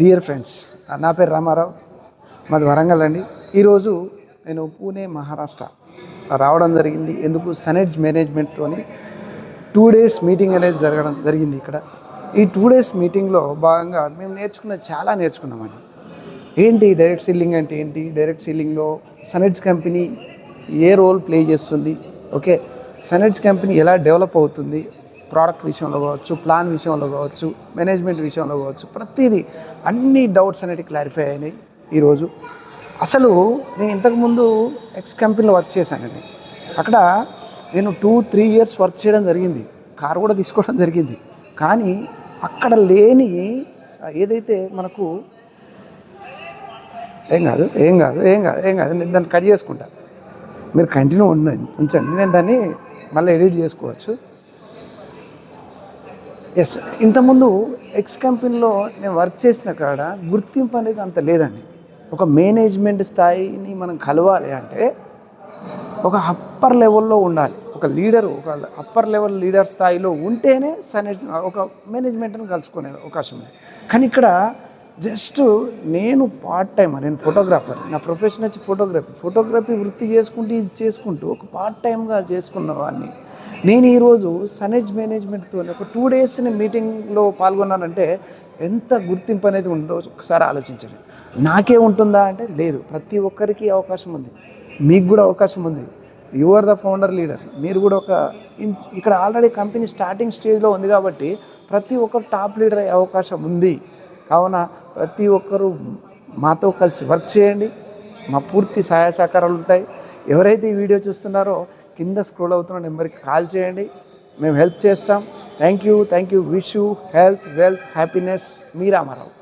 Dear friends నా పేరు రామారావు. మాది వరంగల్ అండి. ఈరోజు నేను పూణే మహారాష్ట్ర రావడం జరిగింది. ఎందుకు? సనెడ్జ్ మేనేజ్మెంట్తోని టూ డేస్ మీటింగ్ అనేది జరగడం జరిగింది ఇక్కడ. ఈ టూ డేస్ మీటింగ్లో భాగంగా మేము నేర్చుకున్న చాలా నేర్చుకున్నామండి ఏంటి డైరెక్ట్ సీలింగ్ అంటే ఏంటి? డైరెక్ట్ సీలింగ్లో సనెడ్జ్ కంపెనీ ఏ రోల్ ప్లే చేస్తుంది? ఓకే సనెడ్జ్ కంపెనీ ఎలా డెవలప్ అవుతుంది? ప్రోడక్ట్ విషయంలో కావచ్చు ప్లాన్ విషయంలో కావచ్చు మేనేజ్మెంట్ విషయంలో కావచ్చు ప్రతిదీ అన్ని డౌట్స్ అనేవి క్లారిఫై అయినాయి ఈరోజు. అసలు నేను ఇంతకుముందు ఎక్స్ కంపెనీలో వర్క్ చేశానండి అక్కడ నేను టూ త్రీ ఇయర్స్ వర్క్ చేయడం జరిగింది. కారు కూడా తీసుకోవడం జరిగింది. కానీ అక్కడ లేని ఏదైతే మనకు ఏం కాదు ఏం కాదు ఏం కాదు ఏం కాదు నేను దాన్ని కట్ చేసుకుంటా. మీరు కంటిన్యూ ఉండండి ఉంచండి. నేను దాన్ని మళ్ళీ ఎడిట్ చేసుకోవచ్చు. ఎస్ ఇంతకుముందు ఎక్స్ కంపెనీలో నేను వర్క్ చేసిన కాడ గుర్తింపు అనేది అంత లేదండి. ఒక మేనేజ్మెంట్ స్థాయిని మనం కలవాలి అంటే ఒక అప్పర్ లెవెల్లో ఉండాలి. ఒక లీడర్ ఒక అప్పర్ లెవెల్ లీడర్ స్థాయిలో ఉంటేనే సనే ఒక మేనేజ్మెంట్ని కలుసుకునే అవకాశం ఉంది. కానీ ఇక్కడ జస్ట్ నేను పార్ట్ టైం నేను ఫోటోగ్రాఫర్ నా ప్రొఫెషన్ వచ్చి ఫోటోగ్రఫీ ఫోటోగ్రఫీ వృత్తి చేసుకుంటూ ఇది చేసుకుంటూ ఒక పార్ట్ టైమ్గా చేసుకున్న వాడిని. నేను ఈరోజు సనేజ్ మేనేజ్మెంట్తో ఒక టూ డేస్ మీటింగ్లో పాల్గొన్నానంటే ఎంత గుర్తింపు అనేది ఉందో ఒకసారి ఆలోచించండి. నాకే ఉంటుందా అంటే లేదు. ప్రతి ఒక్కరికి అవకాశం ఉంది. మీకు కూడా అవకాశం ఉంది. You are the founder leader మీరు కూడా ఒక ఇక్కడ ఆల్రెడీ కంపెనీ స్టార్టింగ్ స్టేజ్లో ఉంది కాబట్టి ప్రతి ఒక్కరు టాప్ లీడర్ అయ్యే అవకాశం ఉంది. కావున ప్రతి ఒక్కరూ మాతో కలిసి వర్క్ చేయండి. మా పూర్తి సహాయ సహకారాలు ఉంటాయి. ఎవరైతే ఈ వీడియో చూస్తున్నారో కింద స్క్రోల్ అవుతున్న నెంబర్కి కాల్ చేయండి. మేము హెల్ప్ చేస్తాం. Thank you. Thank you. Wish you health wealth happiness. Me Ramarao